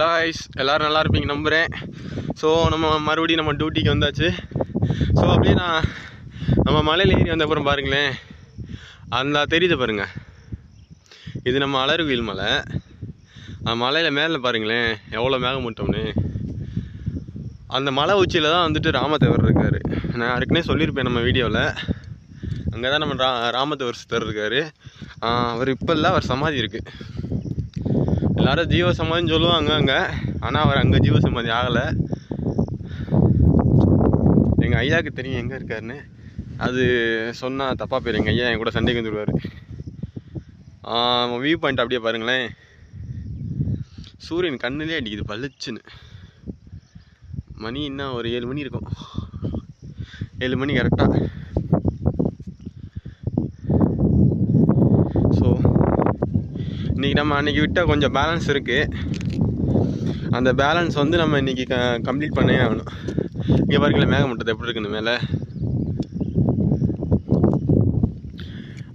Hello எல்லோரும் நல்லா இருப்பீங்க நம்புகிறேன் ஸோ நம்ம மறுபடியும் நம்ம டியூட்டிக்கு வந்தாச்சு. ஸோ அப்படியே நான் நம்ம மலையில் ஏறி வந்த அப்புறம் பாருங்களேன். அந்த தெரியுது பாருங்க. இது நம்ம அலறுவில் மலை. அந்த மலையில் மேலே பாருங்களேன் எவ்வளோ மேகமூட்டம்னு அந்த மலை உச்சியில் தான் வந்துட்டு ராமதேவர் இருக்கார். நான் யாருக்குனே சொல்லியிருப்பேன் நம்ம வீடியோவில் அங்கே தான் நம்ம ரா ராமதேவர் சித்தர் இருக்கார். அவர் இப்போ இல்லை அவர் சமாதி இருக்குது எல்லாரும் ஜீவசமாதின்னு சொல்லுவாங்க அங்கே. ஆனால் அவர் அங்கே ஜீவசமாதி ஆகலை. எங்கள் ஐயாவுக்கு தெரியும் எங்கே இருக்காருன்னு. அது சொன்னால் தப்பாக போயிடும் எங்கள் ஐயா என் கூட சண்டைக்கு வந்துடுவார் வியூ பாயிண்ட் அப்படியே பாருங்களேன். சூரியன் கண்ணுலேயே அடிக்குது பளிச்சுன்னு. மணி இன்னும் ஒரு ஏழு மணி இருக்கும். ஏழு மணி கரெக்டாக ஸோ இன்றைக்கி நம்ம அன்றைக்கி விட்டால் கொஞ்சம் பேலன்ஸ் இருக்குது அந்த பேலன்ஸ் வந்து நம்ம இன்றைக்கி க கம்ப்ளீட் பண்ணே ஆகணும். இங்கே பாருங்களேன் மேகமூட்டத்தை எப்படி இருக்குன்னு மேலே?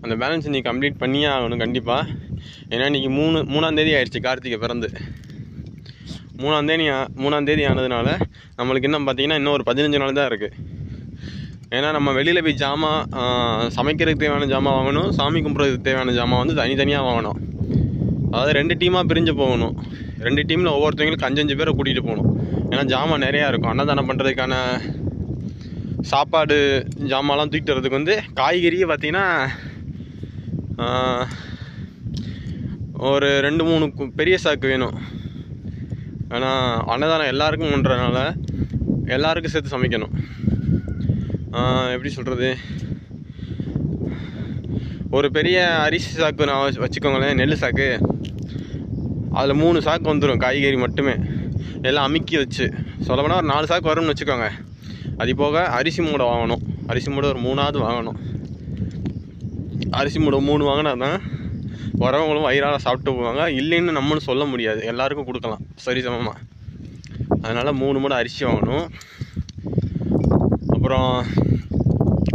அந்த பேலன்ஸ் இன்றைக்கி கம்ப்ளீட் பண்ணியே ஆகணும் கண்டிப்பாக ஏன்னா இன்றைக்கி மூணு மூணாந்தேதி ஆயிடுச்சு கார்த்திகை பிறந்து. மூணாந்தேதி மூணாந்தேதி ஆனதுனால நம்மளுக்கு இன்னும் பார்த்தீங்கன்னா இன்னும் ஒரு பதினஞ்சு நாள் தான் இருக்குது ஏன்னா நம்ம வெளியில் போய் ஜாமான் சமைக்கிறதுக்கு தேவையான ஜாமான் வாங்கணும் சாமி கும்பிட்றதுக்கு தேவையான ஜாமான் வந்து தனித்தனியாக வாங்கணும். அதாவது ரெண்டு டீமாக பிரிஞ்சு போகணும். ரெண்டு டீமில் ஒவ்வொருத்தவங்களுக்கு அஞ்சஞ்சு பேரை கூட்டிகிட்டு போகணும். ஏன்னா ஜாமான் நிறையா இருக்கும். அன்னதானம் பண்ணுறதுக்கான சாப்பாடு ஜாமான்லாம் தூக்கிட்டு வரதுக்கு வந்து காய்கறி பார்த்திங்கன்னா ஒரு ரெண்டு மூணு பெரிய சாக்கு வேணும். ஆனால் அன்னதானம் எல்லாருக்கும் பண்ணுறதுனால எல்லாருக்கும் சேர்த்து சமைக்கணும். எப்படி சொல்கிறது ஒரு பெரிய அரிசி சாக்கு நான் வச்சு- வச்சுக்கோங்களேன் நெல் சாக்கு அதில் மூணு சாக்கு வந்துடும் காய்கறி மட்டுமே. எல்லாம் அமுக்கி வச்சு. சொல்லப்போனால் ஒரு நாலு சாக்கு வரும்னு வச்சுக்கோங்க. அது போக அரிசி மூடை வாங்கணும். அரிசி மூடை ஒரு மூணாவது வாங்கணும். அரிசி மூடை மூணு வாங்கினா தான் வரவங்களும் வயிறால் சாப்பிட்டு போவாங்க. இல்லைன்னு நம்மளும் சொல்ல முடியாது. எல்லாருக்கும் கொடுக்கலாம். சரி சமமாக அதனால் மூணு மூடை அரிசி வாங்கணும். அப்புறம்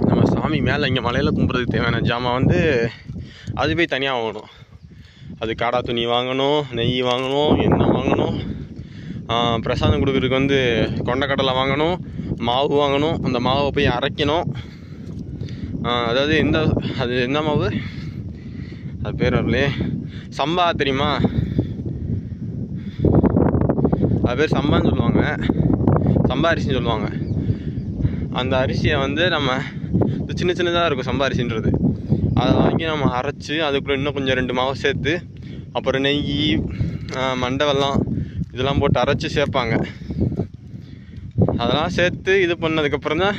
நம்ம சாமி மேலே இங்கே மலையில் கும்பிட்றதுக்கு தேவையான ஜாமான் வந்து அது போய் தனியாக வாங்கணும். அது காடா துணி வாங்கணும் நெய் வாங்கணும் எண்ணெய் வாங்கணும். பிரசாதம் கொடுக்குறதுக்கு வந்து கொண்டக்கடலை வாங்கணும் மாவு வாங்கணும் அந்த மாவை போய் அரைக்கணும். அதாவது எந்த அது என்ன மாவு? அது பேர் வரலையே. சம்பா தெரியுமா? அது பேர் சம்பான்னு சொல்லுவாங்க. சம்பா அரிசின்னு சொல்லுவாங்க. அந்த அரிசியை வந்து நம்ம சின்ன சின்னதாக இருக்கும் சம்பா அரிசின்றது. அதை வாங்கி நம்ம அரைச்சி அதுக்குள்ளே இன்னும் கொஞ்சம் ரெண்டு மாவு சேர்த்து அப்புறம் நெய் ஆ, மண்டை வெல்லம் இதெல்லாம் போட்டு அரைச்சி சேர்ப்பாங்க. அதெல்லாம் சேர்த்து இது பண்ணதுக்கப்புறம் தான்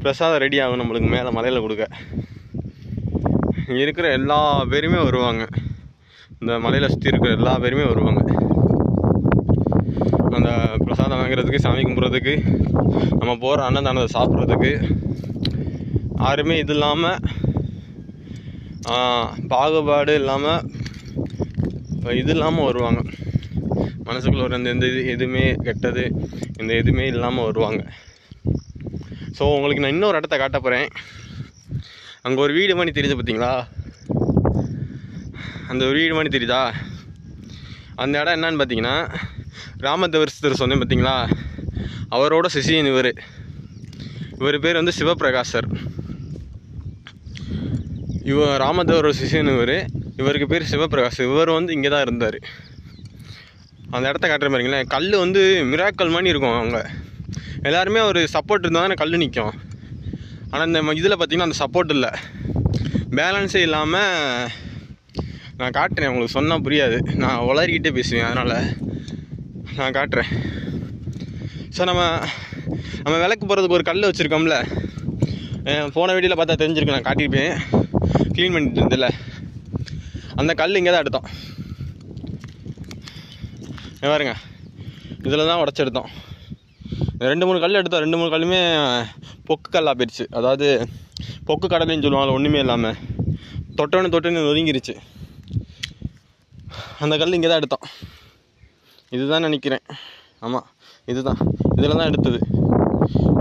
பிரசாதம் ரெடி ஆகும் நம்மளுக்கு மேலே மலையில் கொடுக்க. இங்கே இருக்கிற எல்லா பேருமே வருவாங்க. இந்த மலையில் சுற்றி இருக்கிற எல்லா பேருமே வருவாங்க. அந்த பிரசாதம் வாங்குறதுக்கு சாமி கும்பிட்றதுக்கு நம்ம போகிற அன்னதானத்தை சாப்பிட்றதுக்கு யாருமே இது இல்லாமல் பாகுபாடு இல்லாமல் இது இல்லாமல் வருவாங்க. மனசுக்குள்ள ஒரு அந்த எந்த இது எதுவுமே கெட்டது இந்த எதுவுமே இல்லாமல் வருவாங்க. ஸோ உங்களுக்கு நான் இன்னொரு இடத்த காட்ட போகிறேன் அங்கே ஒரு வீடு மாதிரி தெரியுது பார்த்தீங்களா அந்த ஒரு வீடு மாதிரி தெரியுதா? அந்த இடம் என்னன்னு பார்த்தீங்கன்னா ராமதேவர் சொன்னேன் பார்த்தீங்களா அவரோட சிசியன் இவர். இவர் பேர் வந்து சிவபிரகாசர். இவர் ராமதேவரோட சிசியன் இவர். இவருக்கு பேர் சிவபிரகாஷ் இவர் வந்து இங்கே தான் இருந்தார். அந்த இடத்த காட்டுற மாதிரிங்களேன் கல் வந்து மிராக்கல் மாதிரி இருக்கும் அவங்க எல்லாருமே ஒரு சப்போர்ட் இருந்தால் தானே கல் நிற்கும் ஆனால் இந்த இதில் பார்த்தீங்கன்னா அந்த சப்போர்ட் இல்லை. பேலன்ஸே இல்லாமல் நான் காட்டுறேன். உங்களுக்கு சொன்னால் புரியாது. நான் உளறிக்கிட்டே பேசுவேன் அதனால் நான் காட்டுறேன். ஸோ நம்ம நம்ம விளக்கு போகிறதுக்கு ஒரு கல் வச்சுருக்கோம்ல. போன வீடியோவில் பார்த்தா தெரிஞ்சிருக்கு நான் காட்டியிருப்பேன். க்ளீன் பண்ணிட்டு இருந்ததில்ல அந்த கல் இங்கே தான் எடுத்தோம் பாருங்க. இதில் தான் உடச்செடுத்தோம் ரெண்டு மூணு கல் எடுத்தோம். ரெண்டு மூணு கல்லுமே பொக்கு கல்லாக போயிடுச்சு. அதாவது பொக்கு கடலைன்னு சொல்லுவாங்க ஒன்றுமே இல்லாமல் தொட்டோன்னு தொட்டோன்னு ஒதுங்கிருச்சு அந்த கல் இங்கே தான் எடுத்தோம். இதுதான் நினைக்கிறேன். ஆமாம் இதுதான். இதில் தான் எடுத்தது.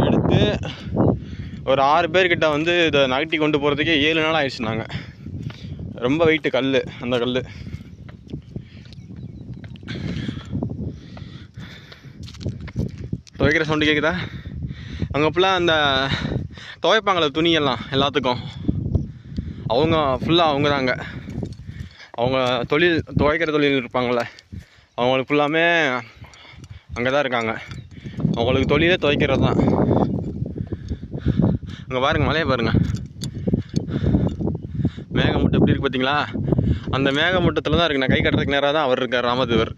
எடுத்து ஒரு ஆறு பேர்கிட்ட வந்து இதை நகட்டி கொண்டு போகிறதுக்கே ஏழு நாள் ஆயிடுச்சு நாங்கள் ரொம்ப வெயிட்டு கல் அந்த கல் துவைக்கிற சவுண்டு கேட்குதா அங்கே ஃபுல்லாக அந்த துவைப்பாங்களே துணியெல்லாம் எல்லாத்துக்கும். அவங்க ஃபுல்லாக அவங்க தாங்க அவங்க தொழில் துவைக்கிற தொழில் இருப்பாங்கள்ல அவங்களுக்கு ஃபுல்லாமே அங்கே தான் இருக்காங்க. அவங்களுக்கு தொழிலே துவைக்கிறது தான். அங்கே பாருங்கள் மலையை பாருங்கள் மேகமூட்டம் எப்படி இருக்கு பார்த்தீங்களா அந்த மேகமூட்டத்தில் தான் இருக்கு. நான் கை கட்டுறதுக்கு நேராக தான் அவர் இருக்கார் ராமதேவர்.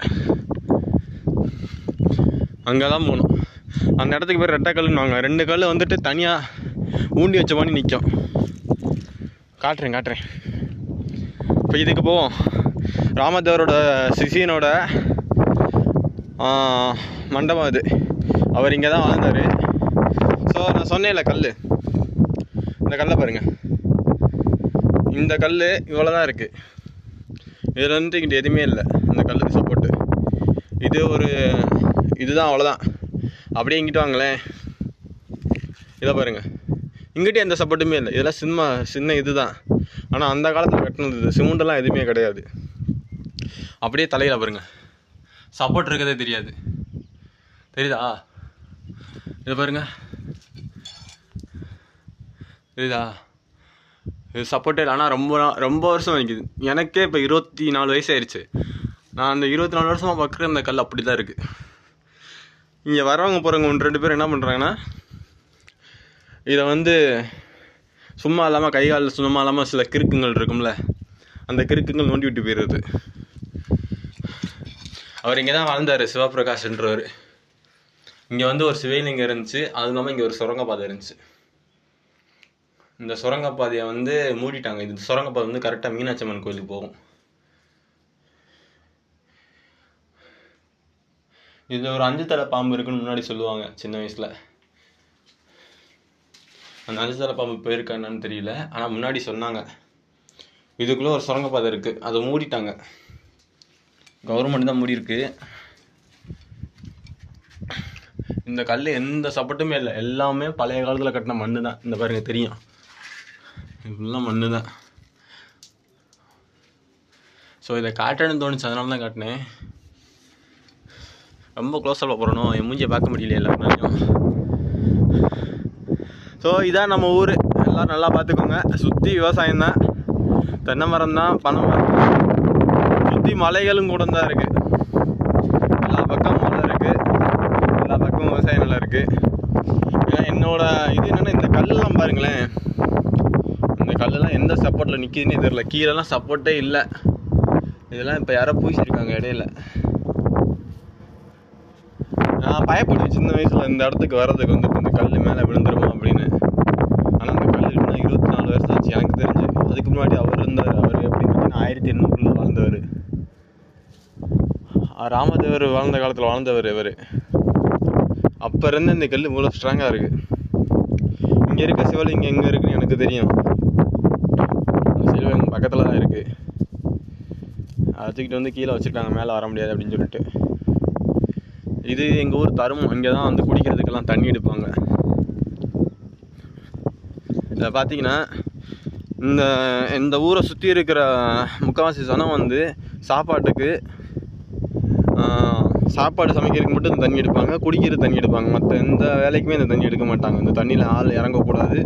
அங்கே தான் போகணும். அந்த இடத்துக்கு பேர் ரெட்டை கல்லுன்னுவாங்க ரெண்டு கல் வந்துட்டு தனியாக ஊண்டி வச்ச மாதிரி நிற்கும் காட்டுறேன் காட்டுறேன். இப்போ இதுக்கு போவோம். ராமதேவரோட சிசியனோட மண்டபம் அது. அவர் இங்கே தான் வாழ்ந்தார். ஸோ நான் சொன்னேன்ல கல் இந்த கல்லை பாருங்கள் இந்த கல் இவ்வளோ தான் இருக்குது இதில் வந்துட்டு இங்கிட்ட எதுவுமே இல்லை. இந்த கல்லுக்கு சப்போர்ட்டு இது ஒரு இதுதான் அவ்வளோதான் அப்படியே இங்கிட்டு வாங்களேன். இதை பாருங்கள் இங்கிட்டே எந்த சப்போர்ட்டுமே இல்லை. இதெல்லாம் சின்ன சின்ன இது தான் ஆனால் அந்த காலத்தில் கட்டினது இது. சிமெண்ட்டெல்லாம் எதுவுமே கிடையாது. அப்படியே தலையில் பாருங்கள் சப்போர்ட் இருக்கதே தெரியாது. தெரியுதா? இதை பாருங்க. இதா இது சப்போர்ட்டே இல்லை. ஆனால் ரொம்ப ரொம்ப வருஷம் நிற்கிது எனக்கே இப்போ இருபத்தி நாலு வயசு ஆயிடுச்சு நான் அந்த இருபத்தி நாலு வருஷமாக பார்க்குற அந்த கல் அப்படி தான் இருக்குது இங்கே வரவங்க போகிறவங்க ஒன்று ரெண்டு பேர் என்ன பண்ணுறாங்கன்னா இதை வந்து சும்மா இல்லாமல் கை காலில் சும்மா இல்லாமல் சில கிறுக்குங்கள் இருக்கும்ல அந்த கிறுக்குங்கள் நோண்டி விட்டு போயிடுறது அவர் இங்கே தான் வாழ்ந்தார் சிவபிரகாஷ்ன்றவர். இங்கே வந்து ஒரு சிவலிங்கம் இருந்துச்சு. அது இல்லாமல் இங்கே ஒரு சுரங்க பாதை இருந்துச்சு. இந்த சுரங்கப்பாதையை வந்து மூடிட்டாங்க. இது சுரங்கப்பாதை வந்து கரெக்டாக மீனாட்சி அம்மன் கோயிலுக்கு போகும். இது ஒரு அஞ்சு தலை பாம்பு இருக்குன்னு முன்னாடி சொல்லுவாங்க சின்ன வயசில். அந்த அஞ்சு தலை பாம்பு போயிருக்கா என்னன்னு தெரியல ஆனால் முன்னாடி சொன்னாங்க. இதுக்குள்ளே ஒரு சுரங்கப்பாதை இருக்குது அதை மூடிட்டாங்க. கவர்மெண்ட் தான் மூடியிருக்கு. இந்த கல் எந்த சப்போர்ட்டுமே இல்லை. எல்லாமே பழைய காலத்தில் கட்டின மண்ணு தான் இந்த பாருங்க தெரியும். இப்படிலாம் மண்ணு தான். ஸோ இதை காட்டணும்னு தோணுச்சு அதனால தான் காட்டினேன். ரொம்ப க்ளோஸில் போகிறணும் என் மூஞ்சியை பார்க்க முடியல எல்லாருனாலையும். ஸோ இதான் நம்ம ஊர். எல்லோரும் நல்லா பார்த்துக்கோங்க. சுற்றி விவசாயம் தான். தென்னை மரம் தான் பனை மரம் சுற்றி மலைகளும் கூட தான் இருக்குது எல்லா பக்கமும் மழை இருக்குது எல்லா பக்கமும் விவசாயம் நல்லா இருக்குது ஏன்னா என்னோட இது என்னென்னா இந்த கல்லெல்லாம் பாருங்களேன். கல்லெல்லாம் எந்த சப்போர்ட்டில் நிற்கிதுன்னே தெரியல. கீழெல்லாம் சப்போர்ட்டே இல்லை. இதெல்லாம் இப்போ யாரோ பூசிருக்காங்க இடையில. நான் பயப்படுவேன் சின்ன வயசில் இந்த இடத்துக்கு வர்றதுக்கு வந்து இந்த கல் மேலே விழுந்துருமா அப்படின்னு. ஆனால் அந்த கல் இன்னும் இருபத்தி நாலு வருஷம் ஆச்சு எனக்கு தெரிஞ்சு. அதுக்கு முன்னாடி அவர் இருந்தார். அவர் எப்படி பார்த்தீங்கன்னா ஆயிரத்தி எண்ணூறுல வாழ்ந்தவர். ராமதேவர் வாழ்ந்த காலத்தில் வாழ்ந்தவர் இவர். அப்போ இருந்து இந்த கல் இவ்வளோ ஸ்ட்ராங்காக இருக்குது இங்கே இருக்க சிவலிங்கம் எங்கே இருக்குன்னு எனக்கு தெரியும். பக்கத்தில் தான் இருக்குது அதை தூக்கிட்டு வந்து கீழே வச்சுருக்காங்க மேலே வர முடியாது அப்படின்னு சொல்லிட்டு. இது எங்கள் ஊர் தருமம். இங்கே தான் வந்து குடிக்கிறதுக்கெல்லாம் தண்ணி எடுப்பாங்க. இதில் பார்த்தீங்கன்னா இந்த இந்த ஊரை சுற்றி இருக்கிற முக்கால்வாசி சனம் வந்து சாப்பாட்டுக்கு சாப்பாடு சமைக்கிறதுக்கு மட்டும் இந்த தண்ணி எடுப்பாங்க குடிக்கிற தண்ணி எடுப்பாங்க. மற்ற எந்த வேலைக்குமே இந்த தண்ணி எடுக்க மாட்டாங்க. இந்த தண்ணியில் ஆள் இறங்கக்கூடாது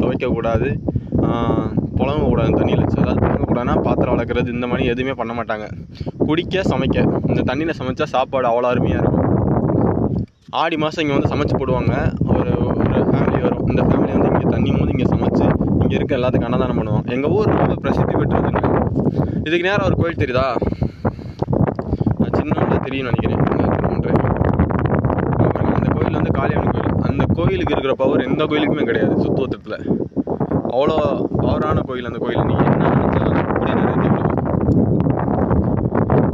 துவைக்கக்கூடாது. ஆஹ், புழங்கக்கூடாது தண்ணியில் அதாவது புழங்கக்கூடாதுன்னா பாத்திரம் வளர்க்குறது இந்த மாதிரி எதுவுமே பண்ண மாட்டாங்க. குடிக்க சமைக்க. இந்த தண்ணியில் சமைச்சா சாப்பாடு அவ்வளோ அருமையாக இருக்கும். ஆடி மாதம் இங்கே வந்து சமைச்சு போடுவாங்க. ஒரு ஒரு ஃபேமிலி வரும். இந்த ஃபேமிலி வந்து இங்கே தண்ணி போது இங்கே சமைச்சு இங்கே இருக்க எல்லாத்துக்கும் அன்னதானம் பண்ணுவோம் எங்கள் ஊர் ரொம்ப பிரசித்தி பெற்றதுங்க இதுக்கு நேரம் ஒரு கோயில் தெரியுதா? நான் சின்னதாக தெரியும் நினைக்கிறேன். அப்புறம் அந்த கோயில் வந்து காளியம்மன் கோயில். அந்த கோயிலுக்கு இருக்கிற பவர் எந்த கோயிலுக்குமே கிடையாது. சுத்துவட்டத்தில் அவ்வளோ பவரான கோயில் அந்த கோயில் நீங்கள் என்ன நினைச்சாலும் அப்படியே நிறைவேற்றி விடுவோம்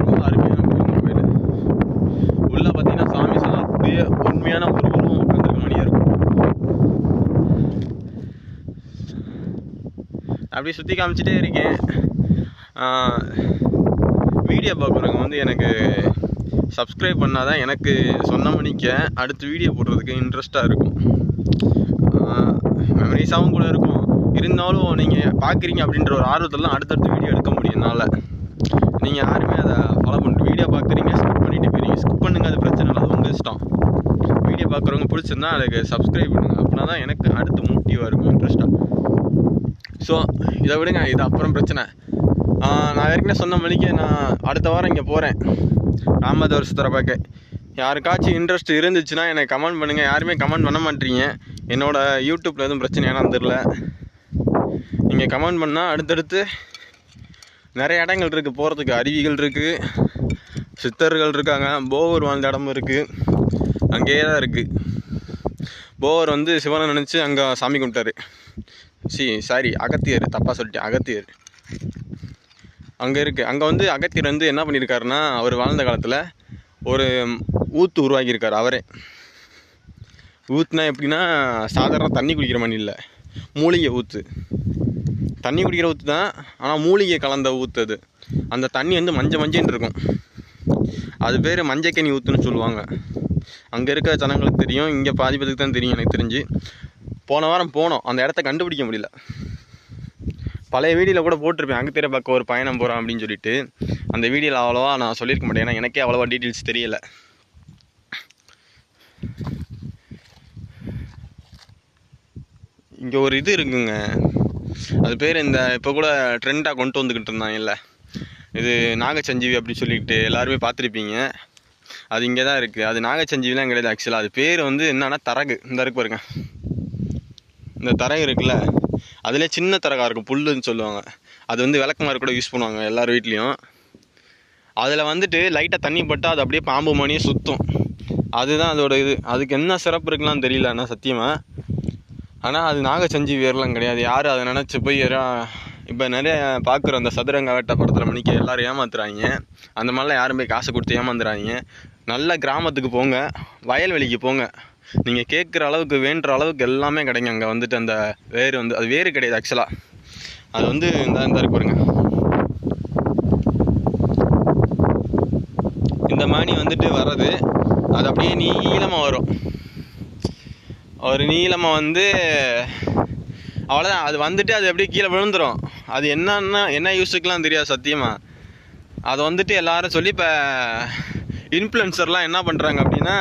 ரொம்ப அருமையான கோயில் அந்த கோயில். உள்ள பார்த்தீங்கன்னா சாமி சிலை அப்படியே உண்மையான ஒரு உருவம் உட்காந்துருக்க மாதிரியே இருக்கும். அப்படியே சுற்றி காமிச்சிட்டே இருக்கேன். வீடியோ பார்க்குறவங்க வந்து எனக்கு சப்ஸ்கிரைப் பண்ணால் தான் எனக்கு சொன்ன மணிக்க அடுத்து வீடியோ போடுறதுக்கு இன்ட்ரெஸ்ட்டாக இருக்கும். மெமரிஸாகவும் கூட இருக்கும். இருந்தாலும் நீங்கள் பார்க்குறீங்க அப்படின்ற ஒரு ஆர்வத்தெல்லாம் அடுத்தடுத்து வீடியோ எடுக்க முடியும் என்னால். நீங்கள் யாருமே அதை ஃபாலோ பண்ணிட்டு வீடியோ பார்க்குறீங்க ஸ்கிப் பண்ணிட்டு போயிருங்க ஸ்கிப் பண்ணுங்க அது பிரச்சனை இல்லை அது உங்கள் இஷ்டம். வீடியோ பார்க்குறவங்க பிடிச்சிருந்தா அதுக்கு சப்ஸ்கிரைப் பண்ணுங்கள் அப்படின்னா தான் எனக்கு அடுத்து மோட்டிவாக இருக்கும் இன்ட்ரெஸ்ட்டாக ஸோ இதை விடுங்க இது அப்புறம் பிரச்சனை. நான் ஏற்கனவே சொன்ன மணிக்கு நான் அடுத்த வாரம் இங்கே போகிறேன் ராமதோரசத்தரை பார்க்க யாருக்காச்சும் இன்ட்ரெஸ்ட் இருந்துச்சுன்னா எனக்கு கமெண்ட் பண்ணுங்கள் யாருமே கமெண்ட் பண்ண மாட்டீங்க. என்னோடய யூடியூப்பில் எதுவும் பிரச்சனை ஏன்னா தெரில நீங்கள் கமெண்ட் பண்ணால் அடுத்தடுத்து நிறைய இடங்கள் இருக்குது போகிறதுக்கு அருவிகள் இருக்குது சித்தர்கள் இருக்காங்க. போவர் வாழ்ந்த இடமும் இருக்குது அங்கேயே தான் இருக்குது போவர் வந்து சிவனை நினச்சி அங்கே சாமி கும்பிட்டாரு. C sorry Agathiyar. தப்பாக சொல்லிட்டேன். அகத்தியர். அங்கே இருக்குது அங்கே வந்து அகத்தியர் வந்து என்ன பண்ணியிருக்காருன்னா அவர் வாழ்ந்த காலத்தில் ஒரு ஊத்து உருவாக்கியிருக்கார் அவரே. ஊத்துனா எப்படின்னா சாதாரண தண்ணி குடிக்கிற மாதிரி இல்லை. மூலிகை ஊத்து. தண்ணி குடிக்கிற ஊற்று தான் ஆனால் மூலிகை கலந்த ஊற்று அது அந்த தண்ணி வந்து மஞ்சள் மஞ்சள்னு இருக்கும். அது பேர் மஞ்சக்கனி ஊற்றுன்னு சொல்லுவாங்க. அங்கே இருக்க ஜனங்களுக்கு தெரியும் இங்கே பாதி பேருக்கு தான் தெரியும் எனக்கு தெரிஞ்சு. போன வாரம் போனோம் அந்த இடத்த கண்டுபிடிக்க முடியல. பழைய வீடியோவில் கூட போட்டிருப்பேன் அங்கே தெரிய பார்க்க ஒரு பயணம் போகிறான் அப்படின்னு சொல்லிட்டு. அந்த வீடியோவில் அவ்வளோவா நான் சொல்லியிருக்க மாட்டேன் ஏன்னா எனக்கே அவ்வளோவா டீட்டெயில்ஸ் தெரியல. இங்கே ஒரு இது இருக்குங்க. அது பேர் இந்த இப்போ கூட ட்ரெண்டாக கொண்டு வந்துக்கிட்டு இருந்தாங்கல்ல இது நாகச்சஞ்சீவி அப்படின்னு சொல்லிக்கிட்டு எல்லாருமே பார்த்துருப்பீங்க. அது இங்கே தான் இருக்குது அது நாகச்சஞ்சீவிலாம் கிடையாது ஆக்சுவலாக அது பேர் வந்து என்னன்னா தரகு. இந்த இருக்கு பாருங்க. இந்த தரகு இருக்குல்ல. அதிலே சின்ன தரகா இருக்கும். புல்லுன்னு சொல்லுவாங்க. அது வந்து விளக்கமாறு கூட யூஸ் பண்ணுவாங்க எல்லார் வீட்லேயும். அதில் வந்துட்டு லைட்டாக தண்ணி பட்டால் அது அப்படியே பாம்பு மணியே சுற்றும் அதுதான் அதோட இது. அதுக்கு என்ன சிறப்பு இருக்குலாம் தெரியல ஆனால் சத்தியமாக ஆனால் அது நாகசஞ்சி வேர்லாம் கிடையாது. யார் அதை நினச்சி போய் இப்போ நிறைய பார்க்குற அந்த சதுரங்க வேட்டை படத்தில் மணிக்கு எல்லோரும் ஏமாத்துறாங்க. அந்த மாதிரிலாம் யாரும் போய் காசு கொடுத்து ஏமாந்துறாங்க. நல்ல கிராமத்துக்கு போங்க வயல்வெளிக்கு போங்க. நீங்கள் கேட்குற அளவுக்கு வேண்டுற அளவுக்கு எல்லாமே கிடைக்கும். அங்கே வந்துட்டு அந்த வேர் வந்து அது வேறு கிடையாது ஆக்சுவலாக அது வந்து இந்த இந்த இருக்கு பாருங்க. இந்த மானி வந்துட்டு வர்றது அது அப்படியே நீளமாக வரும். ஒரு நீளமாக வந்து அவ்வளோதான் அது வந்துட்டு அது அப்படியே கீழே விழுந்துரும். அது என்னன்னா என்ன யூஸுக்கெலாம் தெரியாது சத்தியமாக அதை வந்துட்டு எல்லாரும் சொல்லி இப்போ இன்ஃப்ளூயன்சர்லாம் என்ன பண்ணுறாங்க அப்படின்னா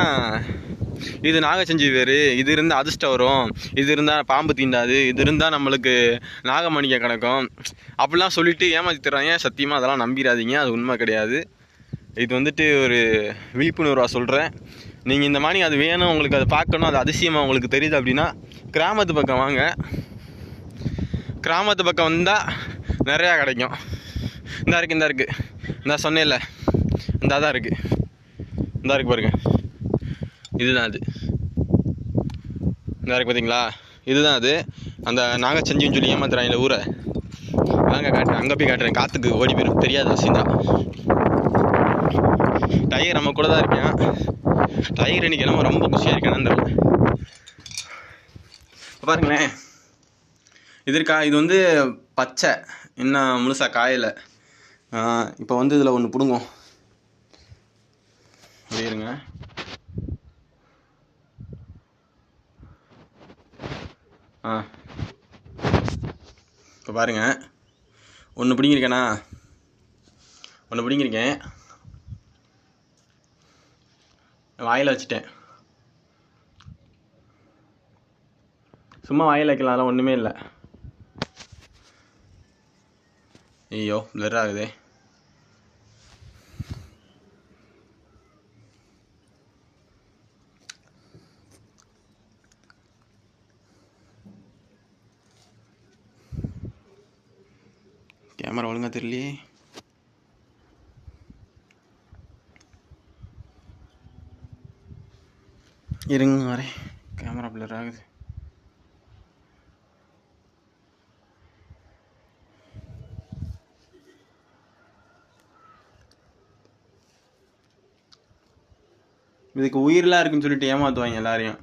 இது நாகச்சஞ்சி வேறு இது இருந்தால் அதிர்ஷ்டம் வரும் இது இருந்தால் பாம்பு தீண்டாது இது இருந்தால் நம்மளுக்கு நாகமணிக்க கிடக்கும் அப்படிலாம் சொல்லிட்டு ஏமாற்றிடுறாங்க சத்தியமாக அதெல்லாம் நம்பிடாதீங்க? அது உண்மை கிடையாது. இது வந்துட்டு ஒரு விழிப்புணர்வாக சொல்கிறேன் நீங்கள் இந்த மாதிரி அது வேணும் உங்களுக்கு அது பார்க்கணும் அது அதிசயமாக உங்களுக்கு தெரியுது அப்படின்னா கிராமத்து பக்கம் வாங்க. கிராமத்து பக்கம் வந்தால் நிறையா கிடைக்கும். இந்த இருக்குது இந்த இருக்குது இந்த சொன்னேன்ல இந்த தான் இருக்குது இந்த இருக்கு பாருங்க. இதுதான் அது. இந்த இருக்கு பார்த்தீங்களா இதுதான் அது. அந்த நாங்கள் செஞ்சுன்னு சொல்லி ஏமாத்துறாங்க ஊரை. வாங்க காட்டுறேன். அங்கே போய் காட்டுறேன். காற்றுக்கு ஓடி போயிடும் தெரியாத விஷயம் டயர் நம்ம கூட தான் இருக்கேன் டைகர் இன்னைக்கு என்னமோ ரொம்ப குஷியாக இருக்கேன் தெரியல பாருங்களேன். இது இருக்கா? இது வந்து பச்சை. இன்னும் முழுசாக காயலை. இப்போ வந்து இதில் ஒன்று பிடுங்கும் அப்படியே இருங்க. ஆ. இப்போ பாருங்கள் ஒன்று பிடிங்கிருக்கேண்ணா ஒன்று பிடிங்கிருக்கேன் வாயில் வச்சுட்டேன். சும்மா வாயில் வைக்கலாம் அதெல்லாம் ஒன்றுமே இல்லை. ஐயோ பிளர் ஆகுதே. கேமரா ஒழுங்கா தெரியலையே. இருங்க வரேன் கேமரா பிளர் ஆகுது. இதுக்கு உயிரெலாம் இருக்குன்னு சொல்லிட்டு ஏமாற்றுவாங்க எல்லாரையும்.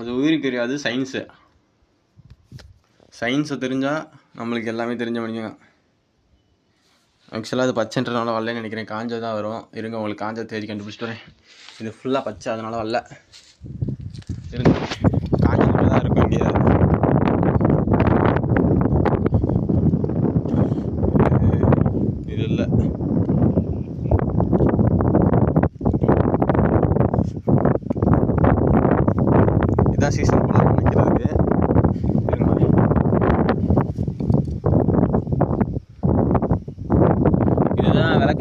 அது உயிருக்கு தெரியாது சயின்ஸு சயின்ஸை தெரிஞ்சால் நம்மளுக்கு எல்லாமே தெரிஞ்ச முடியும் ஆக்சுவலாக அது பச்சைன்றனால வரலன்னு நினைக்கிறேன். காஞ்சது தான் வரும். இருங்க உங்களுக்கு காஞ்ச தேதி கண்டுபிடிச்சிட்டு வரேன். இது ஃபுல்லாக பச்சை அதனால் வரல. இருங்க காஞ்சது தான் இருக்கும் இங்கே இது இல்லை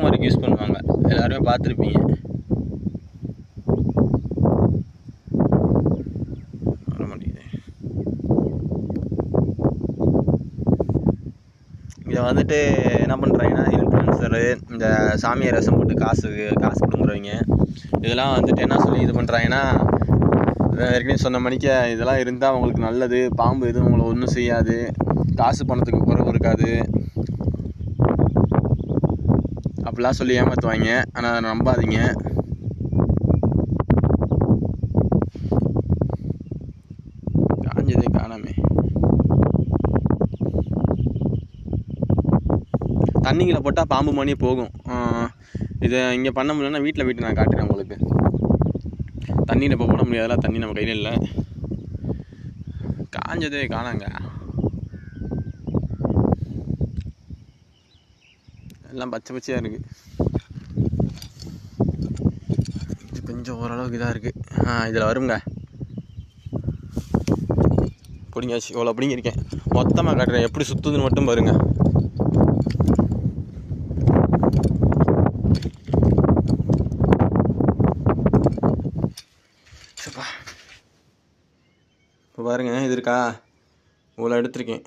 எல்லோரும் யூஸ் பண்ணுவாங்க. வர பார்த்துருப்பீங்க இதை வந்துட்டு என்ன பண்ணுறாங்கன்னா இன்ஃப்ளூன்சரு இந்த சாமியை ரசம் போட்டு காசு காசு கொடுங்குறவங்க. இதெல்லாம் வந்துட்டு என்ன சொல்லி இது பண்ணுறாங்கன்னா ஏற்கனவே சொன்ன மணிக்க இதெல்லாம் இருந்தால் உங்களுக்கு நல்லது பாம்பு எதுவும் உங்களை ஒன்றும் செய்யாது. காசு பணத்துக்கு குறைவு இருக்காது. அப்படிலாம் சொல்லி ஏமாற்றுவாங்க ஆனால் அதை நம்பாதீங்க. காஞ்சதே காணாமே. தண்ணிங்களை போட்டால் பாம்பு மணியே போகும். இதை இங்கே பண்ண முடியலன்னா வீட்டில் வீட்டு நான் காட்டுறேன் உங்களுக்கு. தண்ணியில் இப்போ போட முடியாதுல தண்ணி நம்ம கையில் இல்லை. காஞ்சதே காணாங்க. எல்லாம் பச்சை பச்சையாக இருக்குது இது கொஞ்சம் ஓரளவுக்கு இதாக இருக்குது ஆ இதில் வருங்க. பிடிங்காச்சு இவ்வளோ பிடிங்கிருக்கேன் மொத்தமாக காட்டுறேன். எப்படி சுற்றுதுன்னு மட்டும் பாருங்க. இப்போ பாருங்க இது இருக்கா? இவ்வளோ எடுத்திருக்கேன்.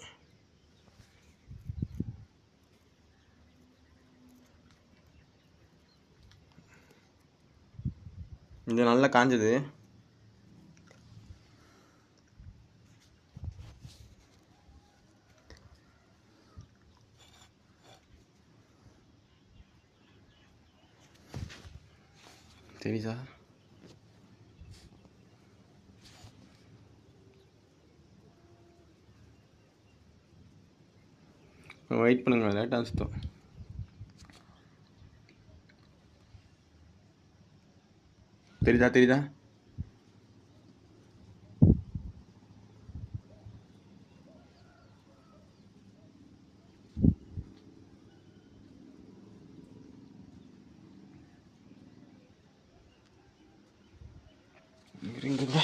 இது நல்லா காஞ்சது. தெரியுதா வெயிட் பண்ணுங்க லேட்டாக சுத்தம் தெரியுதா தெரியுதா இருங்க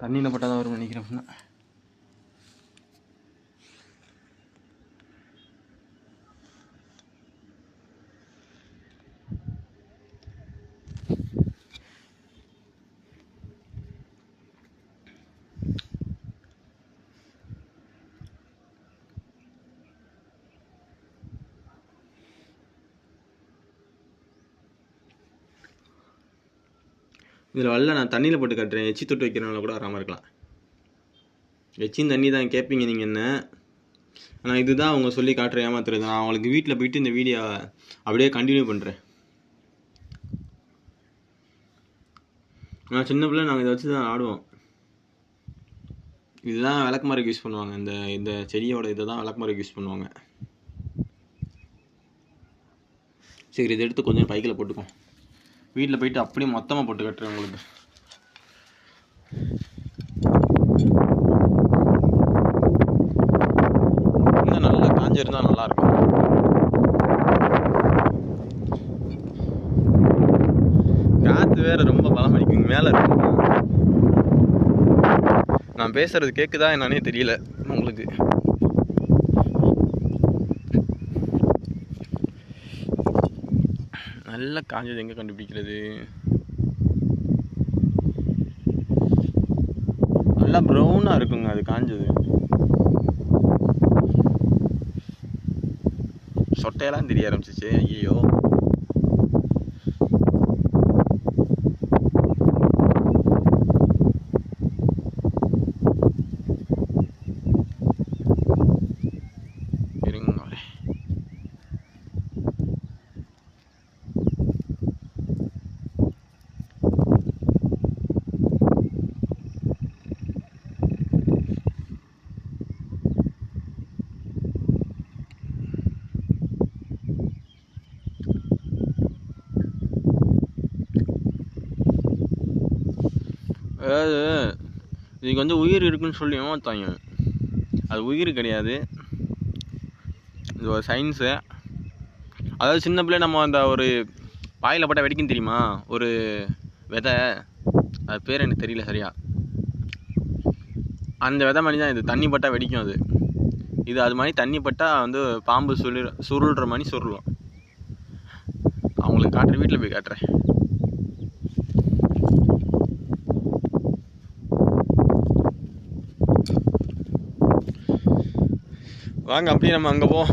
தண்ணியில் போட்டால் தான் வரும் நினைக்கிறேன் அப்படின்னா இதில் வரல நான் தண்ணியில் போட்டு கட்டுறேன். எச்சி தொட்டு வைக்கிறனால கூட வராமல் இருக்கலாம். எச்சியும் தண்ணி தான் கேட்பீங்க நீங்கள் என்ன? ஆனால் இதுதான் அவங்க சொல்லி காட்டுற ஏமாத்துறது. நான் அவங்களுக்கு வீட்டில் போயிட்டு இந்த வீடியோ அப்படியே கண்டினியூ பண்ணுறேன் நான் சின்ன பிள்ளை நாங்கள் இதை வச்சு தான் ஆடுவோம். இதுதான் விளக்குமாறுக்கு யூஸ் பண்ணுவாங்க. இந்த இந்த செடியோட இதை தான் விளக்குமாறுக்கு யூஸ் பண்ணுவாங்க. சரி இதை எடுத்து கொஞ்சம் பைக்கில் போட்டுக்கோம் வீட்டில் போயிட்டு அப்படியே மொத்தமாக போட்டு கட்டுறேன் உங்களுக்கு. இன்னும் நல்லா காஞ்சிருந்தா நல்லாயிருக்கும் காற்று வேறு ரொம்ப பலம் அடிக்கும். மேலே இருக்கும் நான் பேசுறது கேட்குதா என்னன்னே தெரியல உங்களுக்கு. நல்லா காஞ்சது எங்கே கண்டுபிடிக்கிறது? நல்லா ப்ரௌனாக இருக்குங்க அது காஞ்சது. சொட்டையெல்லாம் தெரிய ஆரம்பிச்சிச்சு. ஐயோ இருங்க வரேன். அதாவது இதுக்கு வந்து உயிர் இருக்குன்னு சொல்லி ஏமாத்தாங்க அது உயிர் கிடையாது. இது ஒரு சயின்ஸு அதாவது சின்ன பிள்ளை நம்ம அந்த ஒரு வாயில் போட்டால் வெடிக்கும் தெரியுமா? ஒரு விதை. அது பேர் எனக்கு தெரியல சரியா. அந்த விதை மாதிரி தான் இது. தண்ணி பட்டா வெடிக்கும் அது. இது அது மாதிரி தண்ணி பட்டா வந்து பாம்பு சுருள் சுருள்ற மாதிரி சுருளும். அவங்களுக்கு காட்டுறேன் வீட்டில் போய் காட்டுறேன். வாங்க அப்படியே நம்ம அங்கே போவோம்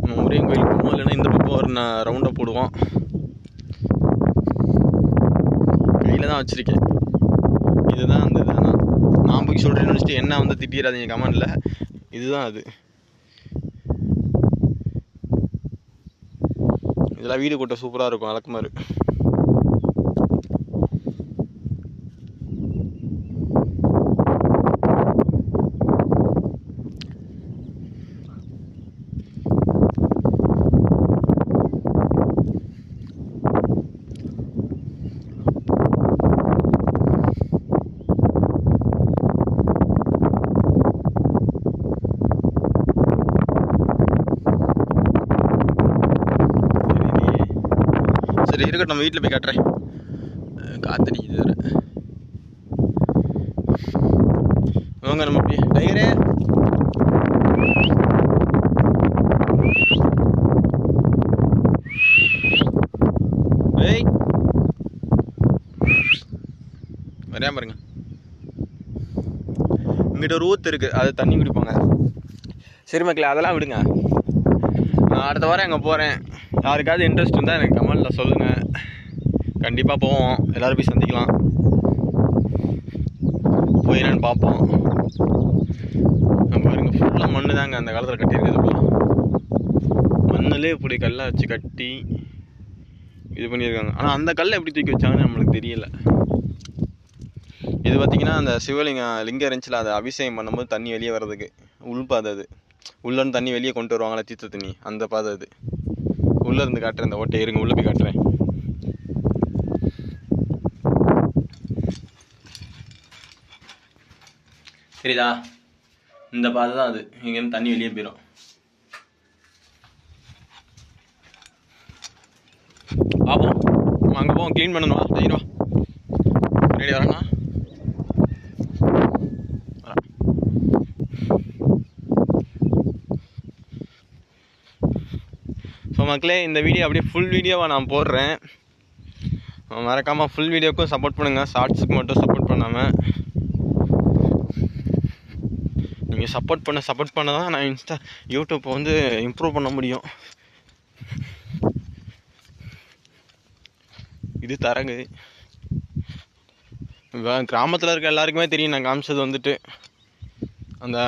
நம்ம முருகன் கோயிலுக்கு போவோம். இல்லைன்னா இந்த பக்கம் ஒரு நான் ரவுண்டை போடுவோம். கையில் தான் வச்சுருக்கேன். இதுதான் அந்த இது நான் நான் போய் சொல்கிறேன்னு நினச்சிட்டு என்ன வந்து திட்டிடாதீங்க கமெண்டில். இதுதான் அது. இதெல்லாம் வீடு கூட்ட சூப்பராக இருக்கும் அலக்குமாறு சரி இருக்கட்டும் நம்ம வீட்டில் போய் காட்டுறேன். காற்று காத்தடிக்குது வேறு. வாங்க நம்ம அப்படியே. டயரே ஏய். வரையா பாருங்க இங்கிட்ட ஒரு ஊத்து இருக்கு. அது தண்ணி குடிப்பாங்க. சரி மக்களே அதெல்லாம் விடுங்க. நான் அடுத்த வாரம் அங்கே போகிறேன் யாருக்காவது இன்ட்ரெஸ்ட் இருந்தால் எனக்கு கமெண்டில் சொல்லுங்கள் கண்டிப்பாக போவோம். எல்லோரும் போய் சந்திக்கலாம். போய் என்னன்னு பார்ப்போம். நம்ம பாருங்க ஃபுல்லாக மண்ணு தாங்க அந்த காலத்தில் கட்டியிருக்கிறதுக்குலாம் மண்ணிலே இப்படி கல்லை வச்சு கட்டி இது பண்ணியிருக்காங்க. ஆனால் அந்த கல்லை எப்படி தூக்கி வச்சாங்கன்னு நம்மளுக்கு தெரியல. இது பார்த்தீங்கன்னா அந்த சிவலிங்கம் லிங்கம் இருந்துச்சுல அதை அபிஷேகம் பண்ணும்போது தண்ணி வெளியே வர்றதுக்கு. உள்பாதை அது. உள்ளேருந்து தண்ணி வெளியே கொண்டு வருவாங்களே தீர்த்த தண்ணி. அந்த பாதை அது. உள்ளே இருந்து காட்டுறேன் இந்த ஓட்டை இருங்க உள்ளே போய் காட்டுறேன். சரிதா இந்த பாதை தான் அது. இங்கேருந்து தண்ணி வெளியே போயிடும் பார்ப்போம் நம்ம அங்கே போவோம். க்ளீன் பண்ணணும். வா டைர் ரெடி வரேண்ணா ஸோ மக்களே இந்த வீடியோ அப்படியே ஃபுல் வீடியோவாக நான் போடுறேன். மறக்காமல் ஃபுல் வீடியோக்கும் சப்போர்ட் பண்ணுங்கள் ஷார்ட்ஸுக்கு மட்டும் சப்போர்ட் பண்ணாமல் நீங்கள் சப்போர்ட் பண்ண சப்போர்ட் பண்ண தான் நான் இன்ஸ்டா யூடியூப்பை வந்து இம்ப்ரூவ் பண்ண முடியும். இது தரகு கிராமத்தில் இருக்க எல்லாருக்குமே தெரியும் நான் காமிச்சது வந்துட்டு. அந்த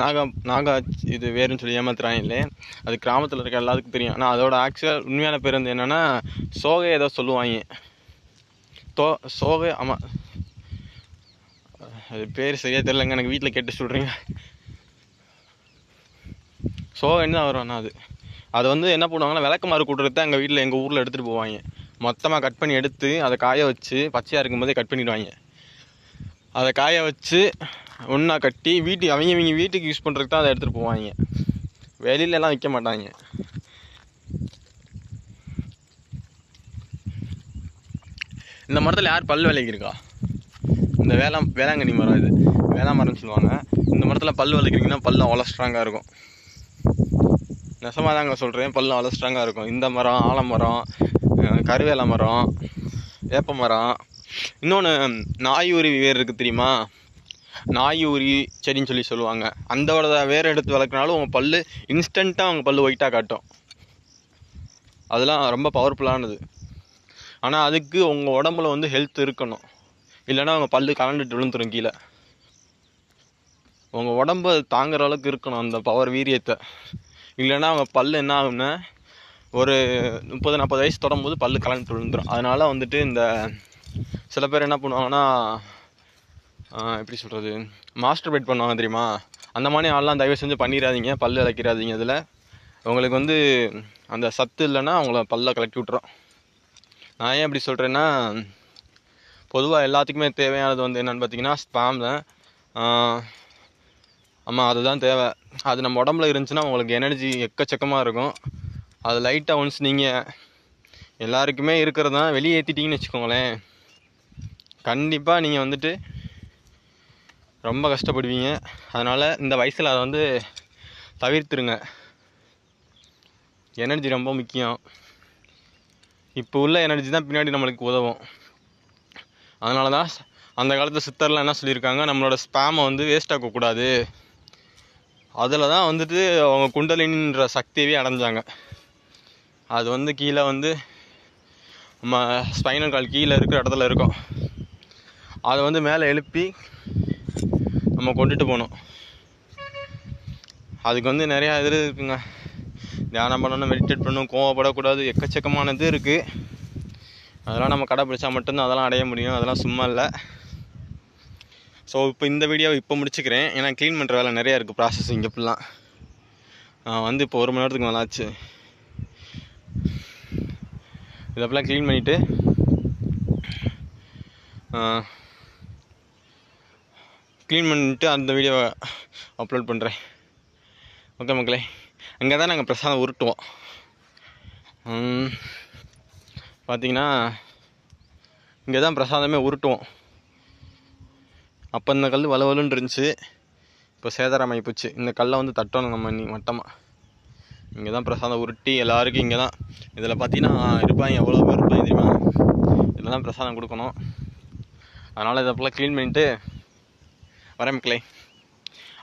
நாகா நாகா இது வேறுன்னு சொல்லி ஏமாத்துறாங்க இல்லை அது கிராமத்தில் இருக்க எல்லாத்துக்கும் தெரியும். ஆனால் அதோட ஆக்சுவல் உண்மையான பேர் வந்து என்னென்னா சோகை ஏதோ சொல்லுவாங்க. தோ சோகை ஆமாம் அது பேர் சரியாக தெரிலங்க எனக்கு வீட்டில் கேட்டு சொல்கிறீங்க சோகன்னு தான் வரும் ஆனால் அது. அது வந்து என்ன பண்ணுவாங்கன்னா விளக்கமாறு கூட்டுறது எங்கள் வீட்டில் எங்கள் ஊரில் எடுத்துகிட்டு போவாங்க. மொத்தமாக கட் பண்ணி எடுத்து அதை காய வச்சு பச்சையாக இருக்கும்போதே கட் பண்ணிடுவாங்க. அதை காய வச்சு ஒன்றா கட்டி வீட்டு அவங்க அவங்க வீட்டுக்கு யூஸ் பண்ணுறதுக்கு தான் அதை எடுத்துகிட்டு போவாங்க. வெளியிலலாம் விற்க மாட்டாங்க. இந்த மரத்தில் யார் பல் விலைக்கு இருக்கா இந்த வேளாண் வேளாங்கண்ணி மரம் இது. வேளாண் மரம்னு சொல்லுவாங்க. இந்த மரத்தில் பல் வளர்க்குறீங்கன்னா பல்லு அவ்வளோ ஸ்ட்ராங்காக இருக்கும். நெசமாக தாங்க சொல்கிறேன் பல்லு அவ்வளோ ஸ்ட்ராங்காக இருக்கும். இந்த மரம் ஆலமரம் கருவேல மரம் வேப்ப மரம். இன்னொன்று நாயூரி வேர் இருக்குது தெரியுமா? நாயூரி செடின்னு சொல்லி சொல்லுவாங்க. அந்தோட வேர் எடுத்து வளர்க்குனாலும் உங்கள் பல்லு இன்ஸ்டண்ட்டாக உங்கள் பல்லு ஒயிட்டாக காட்டும். அதெல்லாம் ரொம்ப பவர்ஃபுல்லானது ஆனால் அதுக்கு உங்கள் உடம்புல வந்து ஹெல்த் இருக்கணும். இல்லைன்னா அவங்க பல்லு கலண்டுட்டு விழுந்துரும் கீழே. உங்கள் உடம்பு தாங்குற அளவுக்கு இருக்கணும் அந்த பவர் வீரியத்தை. இல்லைன்னா அவங்க பல்லு என்ன ஆகும்னா ஒரு முப்பது நாற்பது வயசு தொடரும்போது பல்லு கலந்துட்டு விழுந்துடும் அதனால் வந்துட்டு இந்த சில பேர் என்ன பண்ணுவாங்கன்னா எப்படி சொல்கிறது மாஸ்டர் பெட் பண்ணுவாங்க தெரியுமா? அந்த மாதிரி ஆள்லாம் தயவு செஞ்சு பண்ணிடாதீங்க பல்லு இழக்கிறாதீங்க இதில். உங்களுக்கு வந்து அந்த சத்து இல்லைன்னா அவங்கள பல்ல கலட்டி விட்ரும் நான் ஏன் இப்படி சொல்கிறேன்னா பொதுவாக எல்லாத்துக்குமே தேவையானது வந்து என்னென்னு பார்த்தீங்கன்னா ஸ்பாம் தான். ஆமாம் அதுதான் தேவை. அது நம்ம உடம்புல இருந்துச்சுன்னா உங்களுக்கு எனர்ஜி எக்கச்சக்கமாக இருக்கும். அது லைட்டாக ஒன்ஸ் நீங்கள் எல்லாருக்குமே இருக்கிறது தான். வெளியே ஏற்றிட்டீங்கன்னு வச்சுக்கோங்களேன். கண்டிப்பாக நீங்கள் வந்துட்டு ரொம்ப கஷ்டப்படுவீங்க. அதனால் இந்த வயசில் அதை வந்து தவிர்த்துருங்க. எனர்ஜி ரொம்ப முக்கியம். இப்போ உள்ள எனர்ஜி தான் பின்னாடி நம்மளுக்கு உதவும். அதனால தான் அந்த காலத்து சித்தர்லாம் என்ன சொல்லியிருக்காங்க? நம்மளோட ஸ்பேமை வந்து வேஸ்ட் ஆக்கக்கூடாது அதில் தான் வந்துட்டு அவங்க குண்டலினின்ற சக்தியவே அடைஞ்சாங்க. அது வந்து கீழே வந்து நம்ம ஸ்பைனல் கால் கீழே இருக்கிற இடத்துல இருக்கும். அதை வந்து மேலே எழுப்பி நம்ம கொண்டுட்டு போகணும். அதுக்கு வந்து நிறையா இது இருக்குங்க. தியானம் பண்ணணும் மெடிடேட் பண்ணணும் கோவப்படக்கூடாது. எக்கச்சக்கமான இது இருக்குது அதெல்லாம் நம்ம கடைப்பிடிச்சா மட்டும்தான் அதெல்லாம் அடைய முடியும். அதெல்லாம் சும்மா இல்லை. ஸோ இப்போ இந்த வீடியோவை இப்போ முடிச்சுக்கிறேன். ஏன்னா க்ளீன் பண்ணுற வேலை நிறையா இருக்குது ப்ராசஸ் இங்கே நான் வந்து இப்போ ஒரு மணி நேரத்துக்கு மேலே ஆச்சு. இதெல்லாம் க்ளீன் பண்ணிவிட்டு க்ளீன் பண்ணிட்டு அந்த வீடியோவை அப்லோட் பண்ணுறேன் ஓகே மக்களே. அங்கே தான் நாங்கள் பிரசாதம் உருட்டுவோம். பார்த்தீங்கன்னா இங்கே தான் பிரசாதமே உருட்டுவோம். அப்போ இந்த கல் வலுவலுன்னு இருந்துச்சு. இப்போ சேதாரம் போச்சு இந்த கல்லை வந்து தட்டணும் நம்ம இன்னைக்கு மட்டமாக இங்கே தான் பிரசாதம் உருட்டி எல்லாருக்கும் இங்கே தான் இதில் பார்த்தீங்கன்னா இருப்பாங்க எவ்வளோ பேர் இருப்பாங்க தெரியுமா? இதில் தான் பிரசாதம் கொடுக்கணும். அதனால் இதை போல் க்ளீன் பண்ணிவிட்டு வரேன் மக்களே.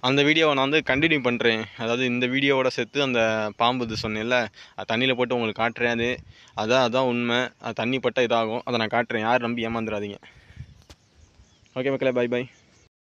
அந்த வீடியோவை நான் வந்து கண்டினியூ பண்ணுறேன் அதாவது இந்த வீடியோவோட சேர்த்து அந்த பாம்பு இது சொன்னேன்ல அது தண்ணியில் போட்டு உங்களுக்கு காட்டுறேன் அது. அதான் அதான் உண்மை. அது தண்ணி பட்டால் இதாகும். அதை நான் காட்டுறேன். யார் நம்பி ஏமாந்துடாதீங்க. ஓகே மக்களே பை பாய்